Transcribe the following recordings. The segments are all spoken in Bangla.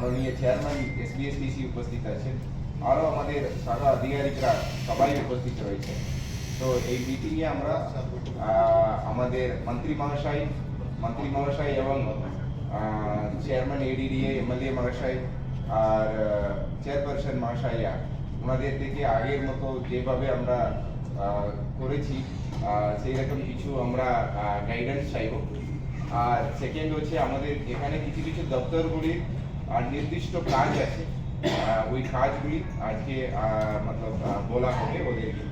মাননীয় চেয়ারম্যান এসবিএসটিসি উপস্থিত আছেন। আরও আমাদের শাখা আধিকারিকরা সবাই উপস্থিত রয়েছে তো এই মিটিংয়ে আমরা আমাদের মন্ত্রী মহাশয় মন্ত্রী মহাশয় এবং চেয়ারম্যান এডিডিএ এমএলএ মহাশয় আর চেয়ারপারসন মহাশয়া, ওনাদের থেকে আগের মতো যেভাবে আমরা করেছি সেই রকম কিছু আমরা গাইডেন্স চাইব। আর সেকেন্ড হচ্ছে আমাদের এখানে কিছু কিছু দপ্তরগুলির আর নির্দিষ্ট কাজ আছে। ওই কাজগুলি আজকে মতলব বলা হবে ওদেরকে।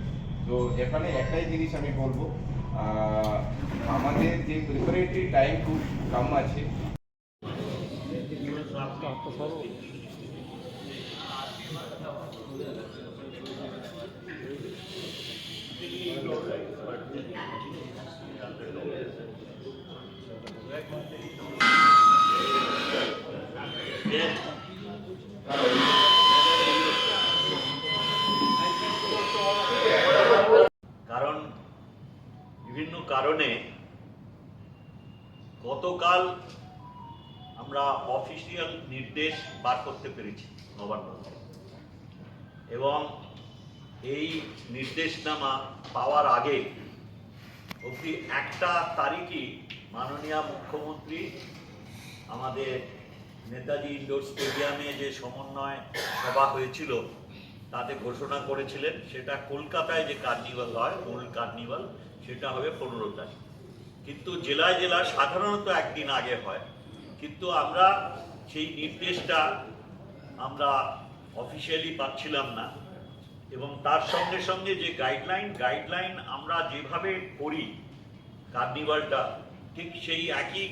তো এখানে একটাই জিনিস আমি বলব আমাদের যে প্রিপারেটরি টাইম খুব কম আছে। কারণে গতকাল আমরা অফিসিয়াল নির্দেশ বার করতে পেরেছি নবান্ন এবং এই নির্দেশনামা পাওয়ার আগে অবধি একটা তারিখই মাননীয় মুখ্যমন্ত্রী, আমাদের নেতাজি ইন্ডোর স্টেডিয়ামে যে সমন্বয় সভা হয়েছিল তাতে ঘোষণা করেছিলেন সেটা কলকাতায় যে কার্নিভাল হয় মূল কার্নিভাল, সেটা হবে পনেরো তারিখ। কিন্তু জেলায় জেলা সাধারণত একদিন আগে হয়। কিন্তু আমরা সেই নির্দেশটা আমরা অফিসিয়ালি পাচ্ছিলাম না। এবং তার সঙ্গে সঙ্গে যে গাইডলাইন গাইডলাইন আমরা যেভাবে করি কার্নিভালটা, ঠিক সেই একই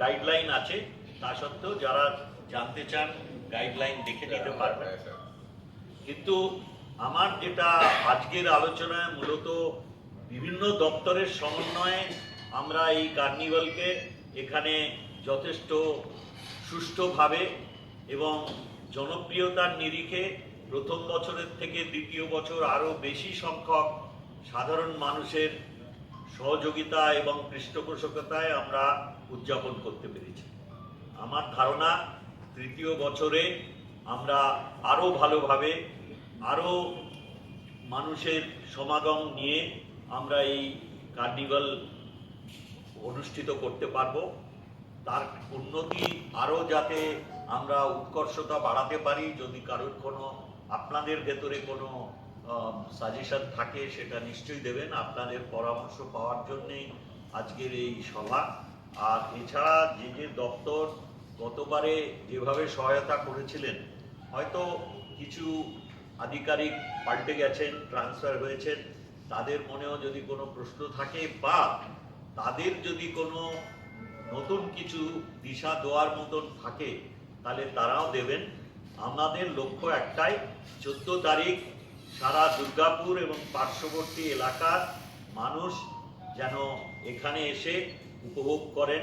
গাইডলাইন আছে। তা সত্ত্বেও যারা জানতে চান গাইডলাইন দেখে নিতে পারবেন। কিন্তু আমার যেটা আজকের আলোচনায় মূলত বিভিন্ন দপ্তরের সমন্বয়ে আমরা এই কার্নিভালকে এখানে যথেষ্ট সুষ্ঠুভাবে এবং জনপ্রিয়তার নিরিখে প্রথম বছরের থেকে দ্বিতীয় বছর আরও বেশি সংখ্যক সাধারণ মানুষের সহযোগিতা এবং পৃষ্ঠপোষকতায় আমরা উদযাপন করতে পেরেছি। আমার ধারণা, তৃতীয় বছরে আমরা আরও ভালোভাবে আরও মানুষের সমাগম নিয়ে আমরা এই কার্নিভাল অনুষ্ঠিত করতে পারব। তার উন্নতি আরও যাতে আমরা উৎকর্ষতা বাড়াতে পারি, যদি কারোর কোনো, আপনাদের ভেতরে কোনো সাজেশন থাকে, সেটা নিশ্চয়ই দেবেন। আপনাদের পরামর্শ পাওয়ার জন্যেই আজকের এই সভা। আর এছাড়া যে যে দপ্তর গতবারে যেভাবে সহায়তা করেছিলেন, হয়তো কিছু আধিকারিক পাল্টে গেছেন ট্রান্সফার হয়েছেন। তাদের মনেও যদি কোনো প্রশ্ন থাকে বা তাদের যদি কোনো নতুন কিছু দিশা দেওয়ার মতন থাকে, তাহলে তারাও দেবেন। আমাদের লক্ষ্য একটাই, চোদ্দ তারিখ সারা দুর্গাপুর এবং পার্শ্ববর্তী এলাকার মানুষ যেন এখানে এসে উপভোগ করেন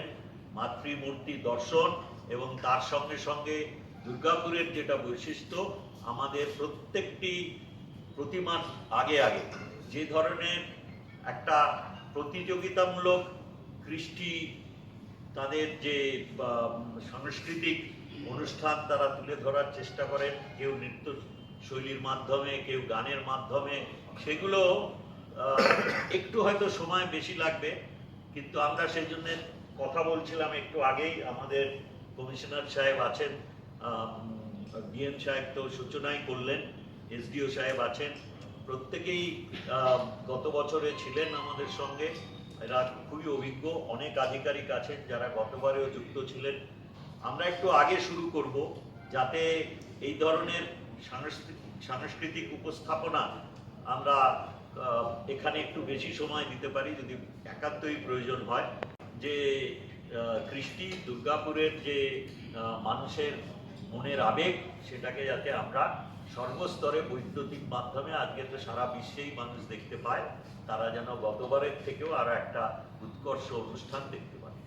মাতৃমূর্তি দর্শন এবং তার সঙ্গে সঙ্গে দুর্গাপুরের যেটা বৈশিষ্ট্য আমাদের প্রত্যেকটি প্রতিমার আগে আগে যে ধরনের একটা প্রতিযোগিতামূলক কৃষ্টি তাদের যে সাংস্কৃতিক অনুষ্ঠান তারা তুলে ধরার চেষ্টা করেন, কেউ নৃত্য শৈলীর মাধ্যমে, কেউ গানের মাধ্যমে, সেগুলো একটু হয়তো সময় বেশি লাগবে, কিন্তু আমরা সেই জন্য কথা বলছিলাম একটু আগেই, আমাদের কমিশনার সাহেব আছেন ডিএম সাহেব তো সূচনাই করলেন, এসডিও সাহেব আছেন। প্রত্যেকেই গত বছরে ছিলেন আমাদের সঙ্গে। এরা খুবই অভিজ্ঞ, অনেক আধিকারিক আছেন যারা গতবারেও যুক্ত ছিলেন। আমরা একটু আগে শুরু করব, যাতে এই ধরনের সাংস্কৃতিক সাংস্কৃতিক উপস্থাপনা আমরা এখানে একটু বেশি সময় দিতে পারি, যদি একান্তই প্রয়োজন হয়। যে কৃষ্টি দুর্গাপুরের যে মানুষের মনের আবেগ, সেটাকে যাতে আমরা সর্বস্তরে বৈদ্যুতিক মাধ্যমে, আজকে তো সারা বিশ্বেই মানুষ দেখতে পায়, তারা যেন গতবারের থেকেও আরও একটা উৎকর্ষ অনুষ্ঠান দেখতে পায়।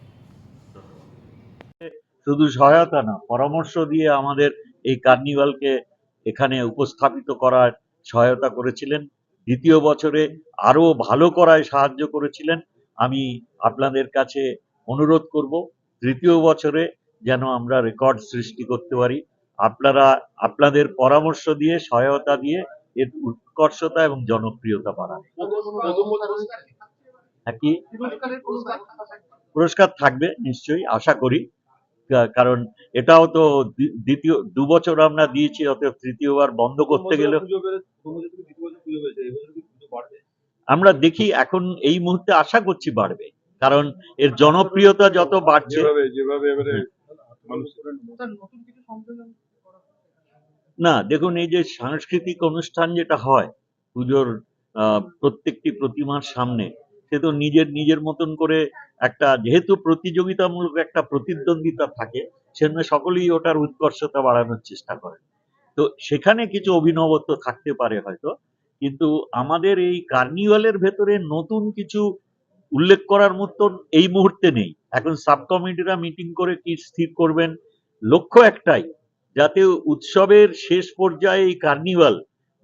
শুধু সহায়তা না, পরামর্শ দিয়ে আমাদের এই কার্নিভালকে এখানে উপস্থাপিত করার সহায়তা করেছিলেন। দ্বিতীয় বছরে আরও ভালো করায় সাহায্য করেছিলেন। আমি আপনাদের কাছে অনুরোধ করব, তৃতীয় বছরে যেন আমরা রেকর্ড সৃষ্টি করতে পারি। আপনারা আপনাদের পরামর্শ দিয়ে সহায়তা দিয়ে এর উৎকর্ষতা এবং জনপ্রিয়তা বাড়ান। হ্যাঁ কি? পুরস্কার থাকবে নিশ্চয়ই আশা করি। কারণ এটাও তো দ্বিতীয় দু বছর আমরা দিয়েছি অতএব তৃতীয়বার বন্ধ করতে গেলে আমরা দেখি এখন এই মুহূর্তে আশা করছি বাড়বে। কারণ এর জনপ্রিয়তা যত বাড়ছে যেভাবে যেভাবে এবারে মানুষ না দেখুন এই যে সাংস্কৃতিক অনুষ্ঠান যেটা হয় পুজোর আহ, প্রত্যেকটি প্রতিমার সামনে সে তো নিজের নিজের মতন করে একটা যেহেতু প্রতিযোগিতামূলক একটা প্রতিদ্বন্দ্বিতা থাকে সেজন্য সকলেই ওটার উৎকর্ষতা বাড়ানোর চেষ্টা করে। তো সেখানে কিছু অভিনবত্ব থাকতে পারে হয়তো কিন্তু আমাদের এই কার্নিভালের ভেতরে নতুন কিছু উল্লেখ করার মতন এই মুহূর্তে নেই। এখন সাব কমিটিরা মিটিং করে কি স্থির করবেন? লক্ষ্য একটাই যাতে উৎসবের শেষ পর্যায়ে এই কার্নিভাল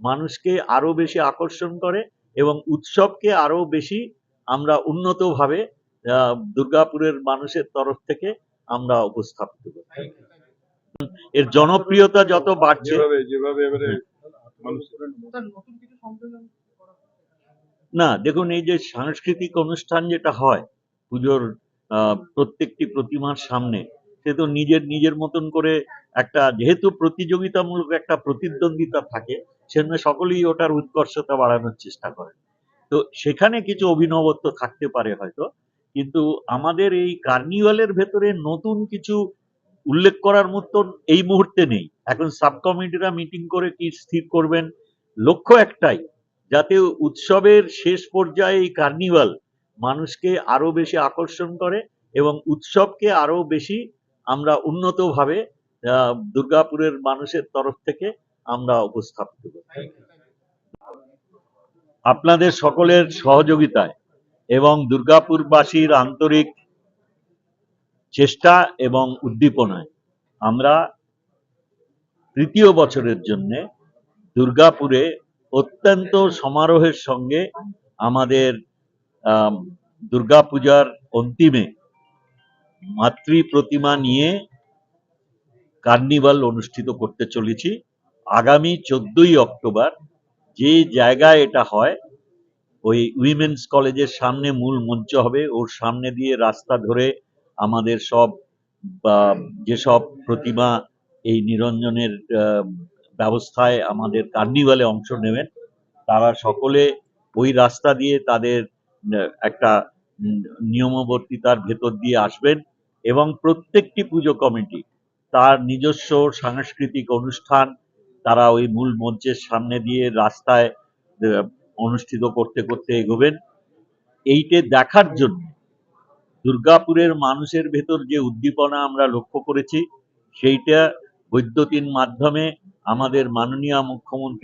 মানুষকে আরও বেশি আকর্ষণ করে এবং উৎসবকে আরও বেশি আমরা উন্নতভাবে আহ, দুর্গাপুরের মানুষের তরফ থেকে আমরা উপস্থাপিত করি এর জনপ্রিয়তা যত বাড়ছে যেভাবে যেভাবে এবারে মানুষ না, দেখুন, এই যে সাংস্কৃতিক অনুষ্ঠান যেটা হয়, পুজোর প্রত্যেকটি প্রতিমার সামনে, সে তো নিজের নিজের মতন করে একটা, যেহেতু প্রতিযোগিতামূলক একটা প্রতিদ্বন্দ্বিতা থাকে, সেজন্য সকলেই ওটার উৎকর্ষতা বাড়ানোর চেষ্টা করে তো সেখানে কিছু অভিনবত্ব থাকতে পারে হয়তো, কিন্তু আমাদের এই কার্নিভালের ভেতরে নতুন কিছু উল্লেখ করার মতন এই মুহূর্তে নেই। এখন সাব কমিটিরা মিটিং করে কি স্থির করবেন? লক্ষ্য একটাই যাতে উৎসবের শেষ পর্যায়ে এই কার্নিভাল মানুষকে আরও বেশি আকর্ষণ করে এবং উৎসবকে আরও বেশি আমরা উন্নতভাবে দুর্গাপুরের মানুষের তরফ থেকে আমরা উপস্থাপিত করি আপনাদের সকলের সহযোগিতায় এবং দুর্গাপুরবাসীর আন্তরিক চেষ্টা এবং উদ্দীপনায় আমরা তৃতীয় বছরের জন্যে দুর্গাপুরে অত্যন্ত সমারোহের সঙ্গে আমাদের আম, দুর্গাপূজার অন্তিমে মাতৃ প্রতিমা নিয়ে কার্নিভাল অনুষ্ঠিত করতে চলেছি। আগামী চোদ্দই অক্টোবর যে জায়গায় এটা হয় ওই উইমেন্স কলেজের সামনে মূল মঞ্চ হবে। ওর সামনে দিয়ে রাস্তা ধরে আমাদের সব যেসব প্রতিমা এই নিরঞ্জনের ব্যবস্থায় আমাদের কার্নিভালে অংশ নেবেন। তারা সকলে ওই রাস্তা দিয়ে তাদের একটা নিয়মবর্তিতার ভেতর দিয়ে আসবেন এবং প্রত্যেকটি পুজো কমিটি, তার নিজস্ব সাংস্কৃতিক অনুষ্ঠান, তারা ওই মূল মঞ্চের সামনে দিয়ে রাস্তায় অনুষ্ঠিত করতে করতে এগোবেন। এইটে দেখার জন্য দুর্গাপুরের মানুষের ভেতর যে উদ্দীপনা আমরা লক্ষ্য করেছি, সেইটা বৈদ্যুতিন মাধ্যমে আমাদের মাননীয় মুখ্যমন্ত্রী